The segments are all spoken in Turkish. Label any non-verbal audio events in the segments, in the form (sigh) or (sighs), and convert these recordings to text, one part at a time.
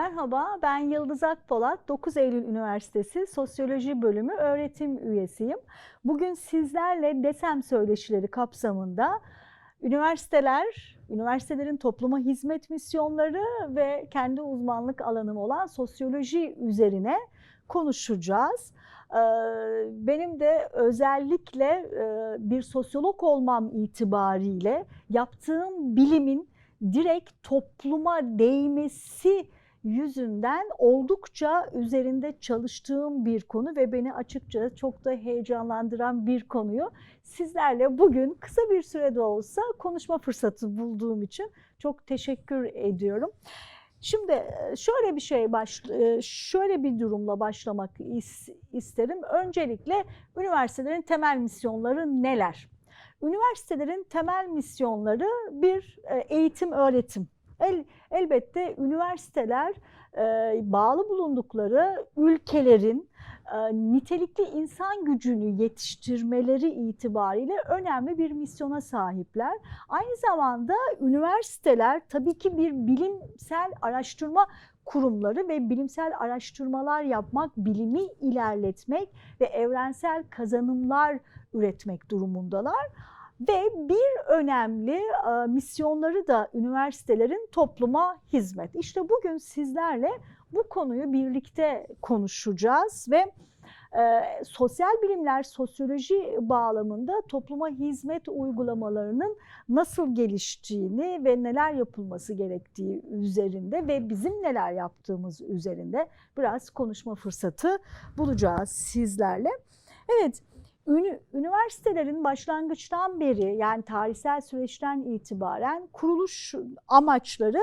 Merhaba, ben Yıldız Akpolat, 9 Eylül Üniversitesi Sosyoloji Bölümü öğretim üyesiyim. Bugün sizlerle DESEM söyleşileri kapsamında üniversiteler, üniversitelerin topluma hizmet misyonları ve kendi uzmanlık alanım olan sosyoloji üzerine konuşacağız. Ee, Benim de özellikle e, bir sosyolog olmam itibariyle yaptığım bilimin direkt topluma değmesi yüzünden oldukça üzerinde çalıştığım bir konu ve beni açıkça çok da heyecanlandıran bir konuyu sizlerle bugün kısa bir sürede olsa konuşma fırsatı bulduğum için çok teşekkür ediyorum. Şimdi e, şöyle bir şey baş, e, şöyle bir durumla başlamak is- isterim. Öncelikle üniversitelerin temel misyonları neler? Üniversitelerin temel misyonları bir e, eğitim öğretim. El, elbette üniversiteler e, bağlı bulundukları ülkelerin e, nitelikli insan gücünü yetiştirmeleri itibariyle önemli bir misyona sahipler. Aynı zamanda üniversiteler tabii ki bir bilimsel araştırma kurumları ve bilimsel araştırmalar yapmak, bilimi ilerletmek ve evrensel kazanımlar üretmek durumundalar. Ve bir önemli e, misyonları da üniversitelerin topluma hizmet. İşte bugün sizlerle bu konuyu birlikte konuşacağız ve e, sosyal bilimler, sosyoloji bağlamında topluma hizmet uygulamalarının nasıl geliştiğini ve neler yapılması gerektiği üzerinde ve bizim neler yaptığımız üzerinde biraz konuşma fırsatı bulacağız sizlerle. Evet, üniversitelerin başlangıçtan beri yani tarihsel süreçten itibaren kuruluş amaçları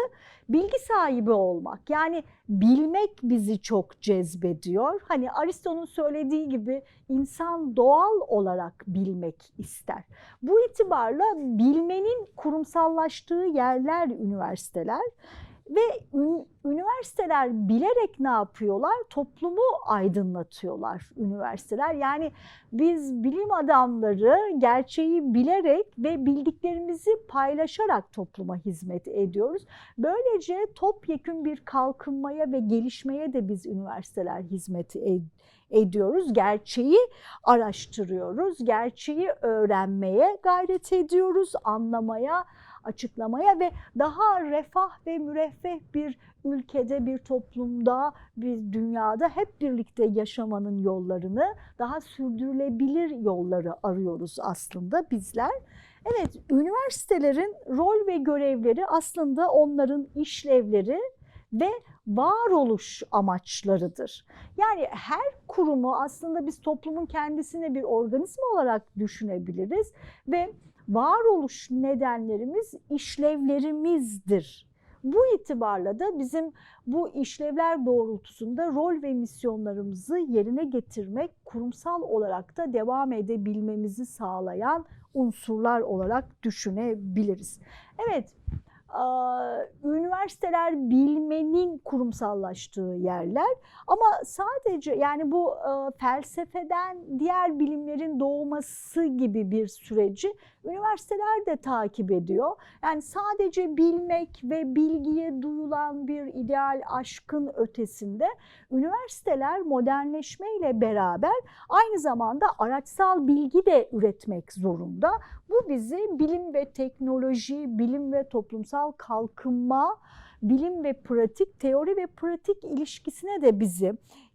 bilgi sahibi olmak. Yani bilmek bizi çok cezbediyor. Hani Aristo'nun söylediği gibi insan doğal olarak bilmek ister. Bu itibarla bilmenin kurumsallaştığı yerler üniversiteler. Ve üniversiteler bilerek ne yapıyorlar? Toplumu aydınlatıyorlar üniversiteler. Yani biz bilim adamları gerçeği bilerek ve bildiklerimizi paylaşarak topluma hizmet ediyoruz. Böylece topyekün bir kalkınmaya ve gelişmeye de biz üniversiteler hizmet ediyoruz. Gerçeği araştırıyoruz, gerçeği öğrenmeye gayret ediyoruz, anlamaya, açıklamaya ve daha refah ve müreffeh bir ülkede, bir toplumda, bir dünyada hep birlikte yaşamanın yollarını, daha sürdürülebilir yolları arıyoruz aslında bizler. Evet, üniversitelerin rol ve görevleri aslında onların işlevleri ve varoluş amaçlarıdır. Yani her kurumu aslında biz toplumun kendisine bir organizma olarak düşünebiliriz ve varoluş nedenlerimiz işlevlerimizdir. Bu itibarla da bizim bu işlevler doğrultusunda rol ve misyonlarımızı yerine getirmek, kurumsal olarak da devam edebilmemizi sağlayan unsurlar olarak düşünebiliriz. Evet, üniversiteler bilmenin kurumsallaştığı yerler ama sadece yani bu felsefeden diğer bilimlerin doğması gibi bir süreci üniversiteler de takip ediyor. Yani sadece bilmek ve bilgiye duyulan bir ideal aşkın ötesinde üniversiteler modernleşmeyle beraber aynı zamanda araçsal bilgi de üretmek zorunda. Bu bizi bilim ve teknoloji, bilim ve toplumsal kalkınma, bilim ve pratik, teori ve pratik ilişkisine de bizi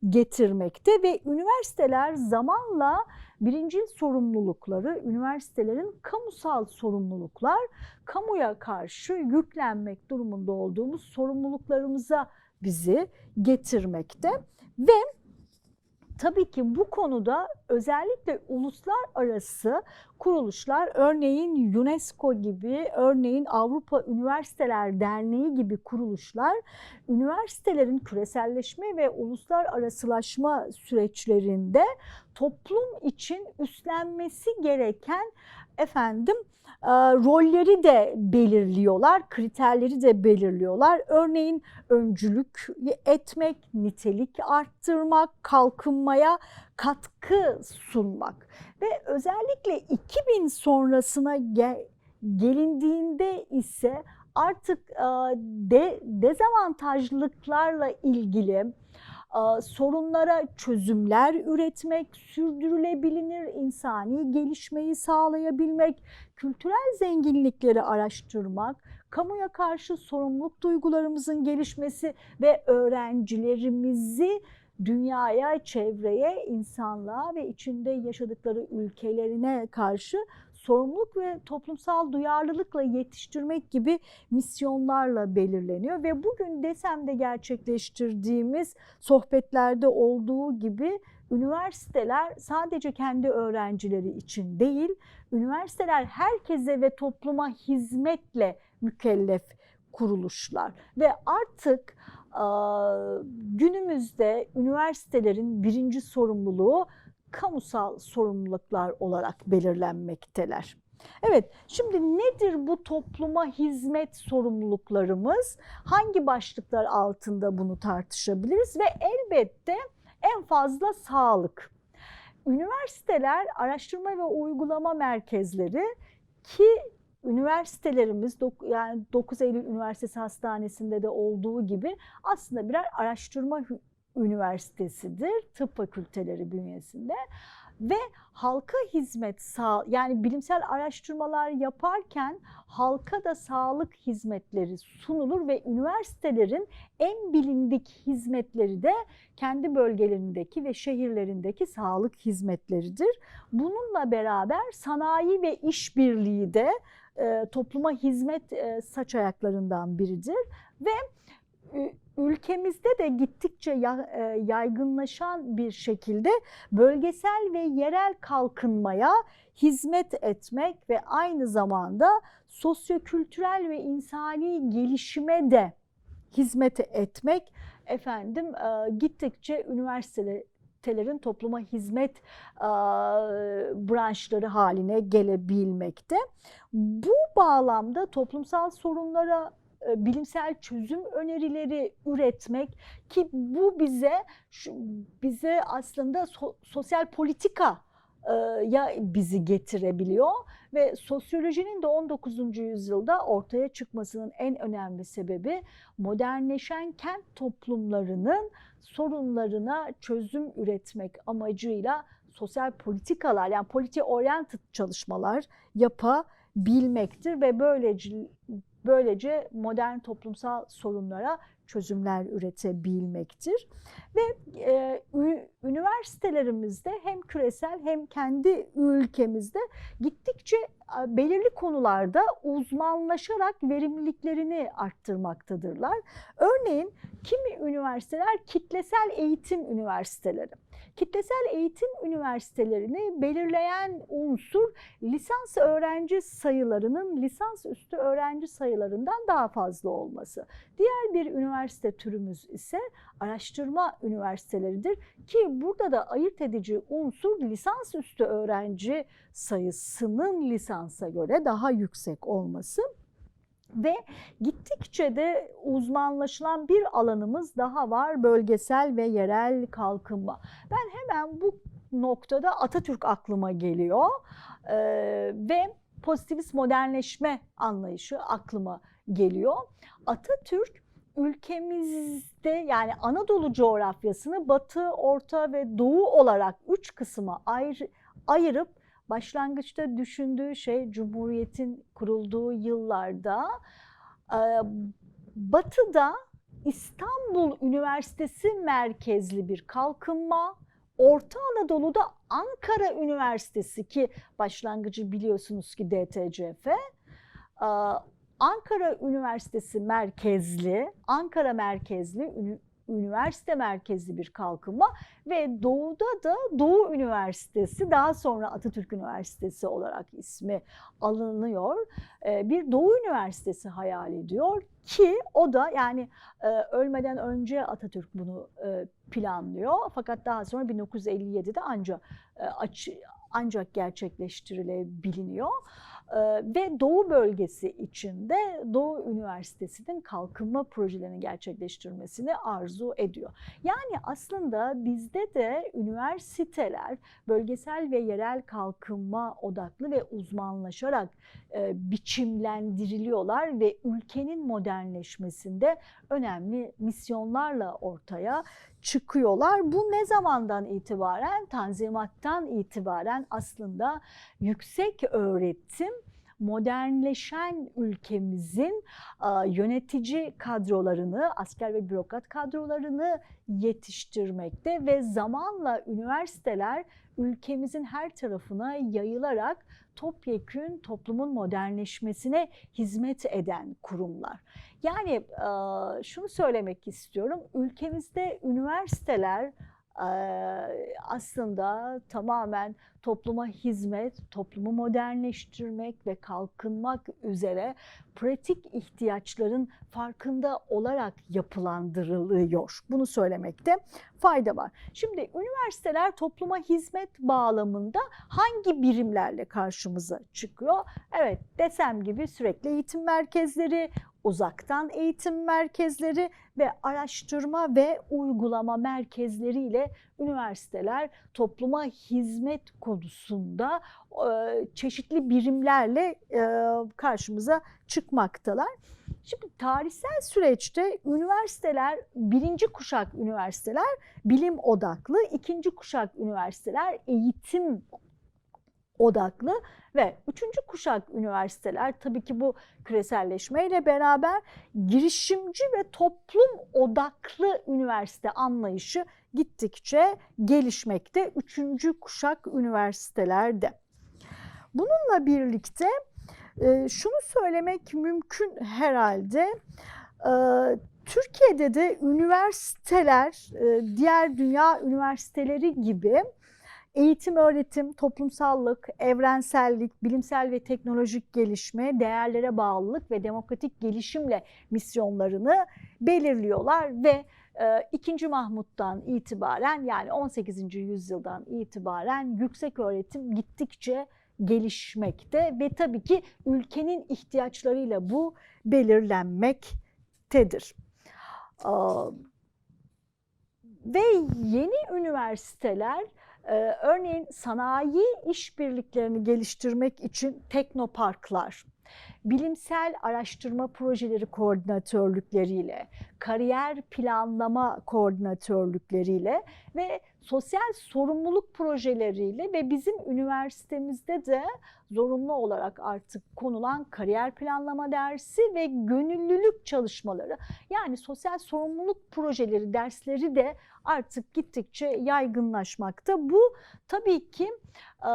getirmekte ve üniversiteler zamanla birinci sorumlulukları, üniversitelerin kamusal sorumluluklar, kamuya karşı yüklenmek durumunda olduğumuz sorumluluklarımıza bizi getirmekte. Ve tabii ki bu konuda özellikle uluslararası kuruluşlar örneğin UNESCO gibi, örneğin Avrupa Üniversiteler Derneği gibi kuruluşlar üniversitelerin küreselleşme ve uluslararasılaşma süreçlerinde toplum için üstlenmesi gereken efendim rolleri de belirliyorlar, kriterleri de belirliyorlar. Örneğin öncülük etmek, nitelik arttırmak, kalkınmaya katkı sunmak. Ve özellikle 2000 sonrasına gel gelindiğinde ise artık e, de, dezavantajlılıklarla ilgili e, sorunlara çözümler üretmek, sürdürülebilir insani gelişmeyi sağlayabilmek, kültürel zenginlikleri araştırmak, kamuya karşı sorumluluk duygularımızın gelişmesi ve öğrencilerimizi dünyaya, çevreye, insanlığa ve içinde yaşadıkları ülkelerine karşı sorumluluk ve toplumsal duyarlılıkla yetiştirmek gibi misyonlarla belirleniyor. Ve bugün DESEM'de gerçekleştirdiğimiz sohbetlerde olduğu gibi üniversiteler sadece kendi öğrencileri için değil, üniversiteler herkese ve topluma hizmetle mükellef kuruluşlar. Ve artık günümüzde üniversitelerin birinci sorumluluğu kamusal sorumluluklar olarak belirlenmekteler. Evet, şimdi nedir bu topluma hizmet sorumluluklarımız? Hangi başlıklar altında bunu tartışabiliriz? Ve elbette en fazla sağlık. Üniversiteler, araştırma ve uygulama merkezleri ki üniversitelerimiz yani 9 Eylül Üniversitesi Hastanesi'nde de olduğu gibi aslında birer araştırma üniversitesidir. Tıp fakülteleri bünyesinde ve halka hizmet sağ yani bilimsel araştırmalar yaparken halka da sağlık hizmetleri sunulur ve üniversitelerin en bilindik hizmetleri de kendi bölgelerindeki ve şehirlerindeki sağlık hizmetleridir. Bununla beraber sanayi ve işbirliği de e, topluma hizmet e, saç ayaklarından biridir. Ve ülkemizde de gittikçe e, yaygınlaşan bir şekilde bölgesel ve yerel kalkınmaya hizmet etmek ve aynı zamanda sosyokültürel ve insani gelişime de hizmet etmek efendim e, gittikçe üniversitelerin topluma hizmet branşları haline gelebilmekte. Bu bağlamda toplumsal sorunlara e, bilimsel çözüm önerileri üretmek ki bu bize bize aslında so, sosyal politika e, ya bizi getirebiliyor ve sosyolojinin de 19. yüzyılda ortaya çıkmasının en önemli sebebi modernleşen kent toplumlarının sorunlarına çözüm üretmek amacıyla sosyal politikalar yani politi oriented çalışmalar yapabilmektir ve böylece Böylece modern toplumsal sorunlara çözümler üretebilmektir. Ve e, üniversitelerimizde hem küresel hem kendi ülkemizde gittikçe belirli konularda uzmanlaşarak verimliliklerini arttırmaktadırlar. Örneğin kimi üniversiteler kitlesel eğitim üniversiteleri. Kitlesel eğitim üniversitelerini belirleyen unsur lisans öğrenci sayılarının lisans üstü öğrenci sayılarından daha fazla olması. Diğer bir üniversite türümüz ise araştırma üniversiteleridir ki burada da ayırt edici unsur lisans üstü öğrenci sayısının lisansa göre daha yüksek olması ve gittikçe de uzmanlaşılan bir alanımız daha var bölgesel ve yerel kalkınma. Ben hemen bu noktada Atatürk aklıma geliyor ee, ve pozitivist modernleşme anlayışı aklıma geliyor. Atatürk ülkemizde yani Anadolu coğrafyasını batı, orta ve doğu olarak üç kısma ayır, ayırıp başlangıçta düşündüğü şey Cumhuriyet'in kurulduğu yıllarda batıda İstanbul Üniversitesi merkezli bir kalkınma, Orta Anadolu'da Ankara Üniversitesi ki başlangıcı biliyorsunuz ki DTCF, Ankara Üniversitesi merkezli, Ankara merkezli üniversite merkezli bir kalkınma ve doğuda da Doğu Üniversitesi daha sonra Atatürk Üniversitesi olarak ismi alınıyor. Ee, bir Doğu Üniversitesi hayal ediyor ki o da yani e, ölmeden önce Atatürk bunu e, planlıyor fakat daha sonra 1957'de ancak e, ancak gerçekleştirilebiliniyor. Ee, ve Doğu bölgesi içinde Doğu Üniversitesi'nin kalkınma projelerini gerçekleştirmesini arzu ediyor. Yani aslında bizde de üniversiteler bölgesel ve yerel kalkınma odaklı ve uzmanlaşarak e, biçimlendiriliyorlar ve ülkenin modernleşmesinde önemli misyonlarla ortaya çıkıyorlar. Bu ne zamandan itibaren? Tanzimattan itibaren aslında yüksek öğretim modernleşen ülkemizin yönetici kadrolarını, asker ve bürokrat kadrolarını yetiştirmekte ve zamanla üniversiteler ülkemizin her tarafına yayılarak topyekün toplumun modernleşmesine hizmet eden kurumlar. Yani şunu söylemek istiyorum, ülkemizde üniversiteler aslında tamamen topluma hizmet, toplumu modernleştirmek ve kalkınmak üzere pratik ihtiyaçların farkında olarak yapılandırılıyor. Bunu söylemekte fayda var. Şimdi üniversiteler topluma hizmet bağlamında hangi birimlerle karşımıza çıkıyor? Evet desem gibi sürekli eğitim merkezleri, uzaktan eğitim merkezleri ve araştırma ve uygulama merkezleriyle üniversiteler topluma hizmet konusunda e, çeşitli birimlerle e, karşımıza çıkmaktalar. Şimdi tarihsel süreçte üniversiteler, birinci kuşak üniversiteler bilim odaklı, ikinci kuşak üniversiteler eğitim odaklı ve üçüncü kuşak üniversiteler tabii ki bu küreselleşmeyle beraber girişimci ve toplum odaklı üniversite anlayışı gittikçe gelişmekte üçüncü kuşak üniversitelerde. Bununla birlikte e, şunu söylemek mümkün herhalde. E, Türkiye'de de üniversiteler e, diğer dünya üniversiteleri gibi eğitim, öğretim, toplumsallık, evrensellik, bilimsel ve teknolojik gelişme, değerlere bağlılık ve demokratik gelişimle misyonlarını belirliyorlar ve 2. Mahmut'tan itibaren yani 18. yüzyıldan itibaren yüksek öğretim gittikçe gelişmekte ve tabii ki ülkenin ihtiyaçlarıyla bu belirlenmektedir. Ve yeni üniversiteler örneğin sanayi işbirliklerini geliştirmek için teknoparklar, bilimsel araştırma projeleri koordinatörlükleriyle, kariyer planlama koordinatörlükleriyle ve sosyal sorumluluk projeleriyle ve bizim üniversitemizde de zorunlu olarak artık konulan kariyer planlama dersi ve gönüllülük çalışmaları yani sosyal sorumluluk projeleri dersleri de artık gittikçe yaygınlaşmakta. Bu tabii ki e,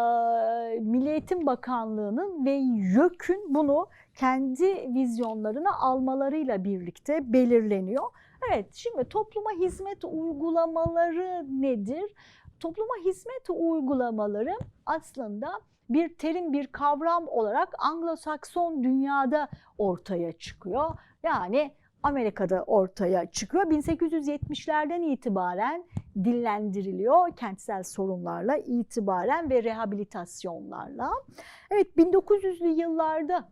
Milli Eğitim Bakanlığı'nın ve YÖK'ün bunu kendi vizyonlarına almalarıyla birlikte belirleniyor. Evet şimdi topluma hizmet uygulamaları nedir? Topluma hizmet uygulamaları aslında bir terim, bir kavram olarak Anglo-Sakson dünyada ortaya çıkıyor. Yani Amerika'da ortaya çıkıyor. 1870'lerden itibaren dillendiriliyor kentsel sorunlarla itibaren ve rehabilitasyonlarla. Evet 1900'lü yıllarda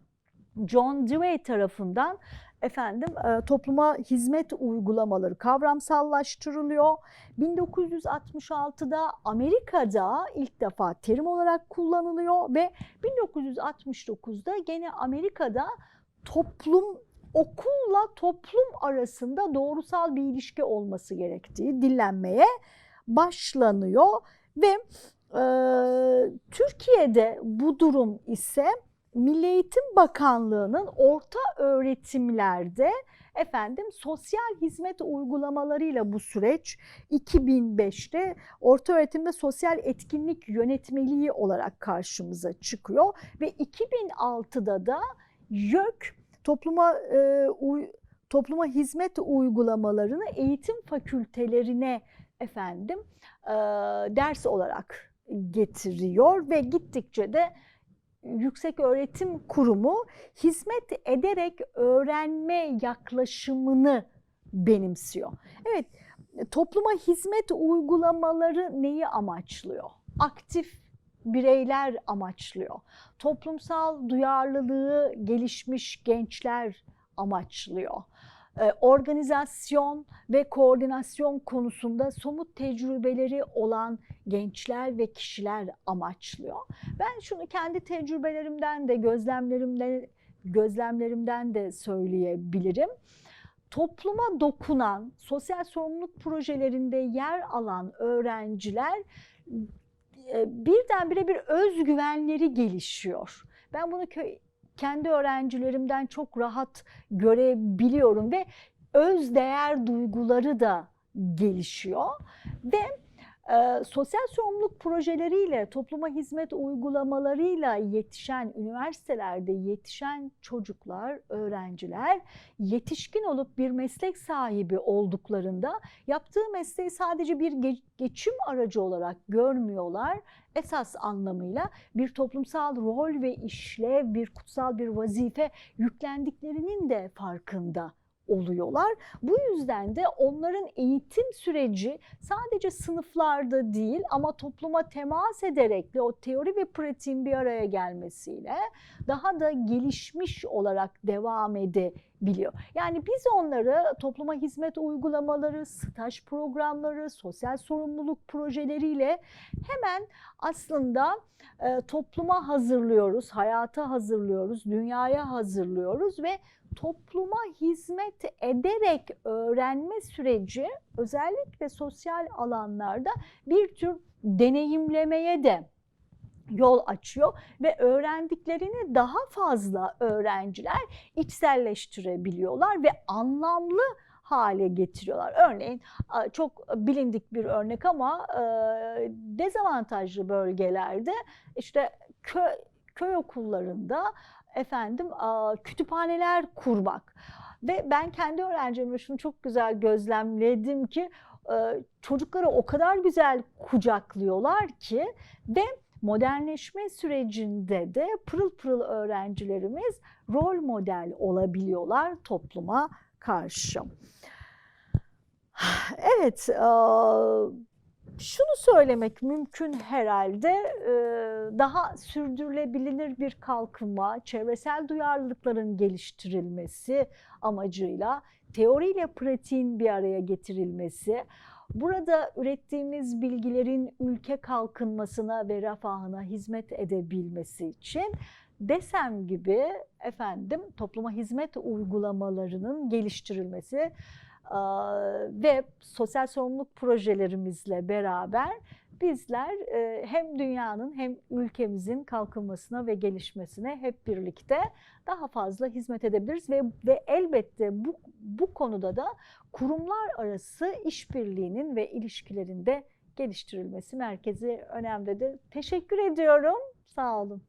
John Dewey tarafından efendim e, topluma hizmet uygulamaları kavramsallaştırılıyor. 1966'da Amerika'da ilk defa terim olarak kullanılıyor ve 1969'da gene Amerika'da toplum okulla toplum arasında doğrusal bir ilişki olması gerektiği dillenmeye başlanıyor ve e, Türkiye'de bu durum ise Milli Eğitim Bakanlığı'nın orta öğretimlerde efendim sosyal hizmet uygulamalarıyla bu süreç 2005'te orta öğretimde sosyal etkinlik yönetmeliği olarak karşımıza çıkıyor. Ve 2006'da da YÖK topluma e, uy, topluma hizmet uygulamalarını eğitim fakültelerine efendim e, ders olarak getiriyor. Ve gittikçe de Yüksek Öğretim Kurumu hizmet ederek öğrenme yaklaşımını benimsiyor. Evet, topluma hizmet uygulamaları neyi amaçlıyor? Aktif bireyler amaçlıyor. Toplumsal duyarlılığı gelişmiş gençler amaçlıyor. Ee, Organizasyon ve koordinasyon konusunda somut tecrübeleri olan gençler ve kişiler amaçlıyor. Ben şunu kendi tecrübelerimden de gözlemlerimden gözlemlerimden de söyleyebilirim. Topluma dokunan, sosyal sorumluluk projelerinde yer alan öğrenciler e, birdenbire bir özgüvenleri gelişiyor. Ben bunu kö- kendi öğrencilerimden çok rahat görebiliyorum ve öz değer duyguları da gelişiyor. Ve e, sosyal sorumluluk projeleriyle, topluma hizmet uygulamalarıyla yetişen, üniversitelerde yetişen çocuklar, öğrenciler yetişkin olup bir meslek sahibi olduklarında yaptığı mesleği sadece bir ge- geçim aracı olarak görmüyorlar. Esas anlamıyla bir toplumsal rol ve işlev, bir kutsal bir vazife yüklendiklerinin de farkında oluyorlar. Bu yüzden de onların eğitim süreci sadece sınıflarda değil ama topluma temas ederek de o teori ve pratiğin bir araya gelmesiyle daha da gelişmiş olarak devam edebiliyor. Yani biz onları topluma hizmet uygulamaları, staj programları, sosyal sorumluluk projeleriyle hemen aslında e, topluma hazırlıyoruz, hayata hazırlıyoruz, dünyaya hazırlıyoruz ve topluma hizmet ederek öğrenme süreci özellikle sosyal alanlarda bir tür deneyimlemeye de yol açıyor ve öğrendiklerini daha fazla öğrenciler içselleştirebiliyorlar ve anlamlı hale getiriyorlar. Örneğin çok bilindik bir örnek ama dezavantajlı bölgelerde işte köy, köy okullarında efendim kütüphaneler kurmak. Ve ben kendi öğrencimle şunu çok güzel gözlemledim ki çocukları o kadar güzel kucaklıyorlar ki ve modernleşme sürecinde de pırıl pırıl öğrencilerimiz rol model olabiliyorlar topluma karşı. (sighs) Evet, şunu söylemek mümkün herhalde daha sürdürülebilir bir kalkınma, çevresel duyarlılıkların geliştirilmesi amacıyla teoriyle pratiğin bir araya getirilmesi, burada ürettiğimiz bilgilerin ülke kalkınmasına ve refahına hizmet edebilmesi için DESEM gibi efendim topluma hizmet uygulamalarının geliştirilmesi ve sosyal sorumluluk projelerimizle beraber bizler hem dünyanın hem ülkemizin kalkınmasına ve gelişmesine hep birlikte daha fazla hizmet edebiliriz ve ve elbette bu bu konuda da kurumlar arası işbirliğinin ve ilişkilerinde geliştirilmesi merkezi önemlidir. Teşekkür ediyorum. Sağ olun.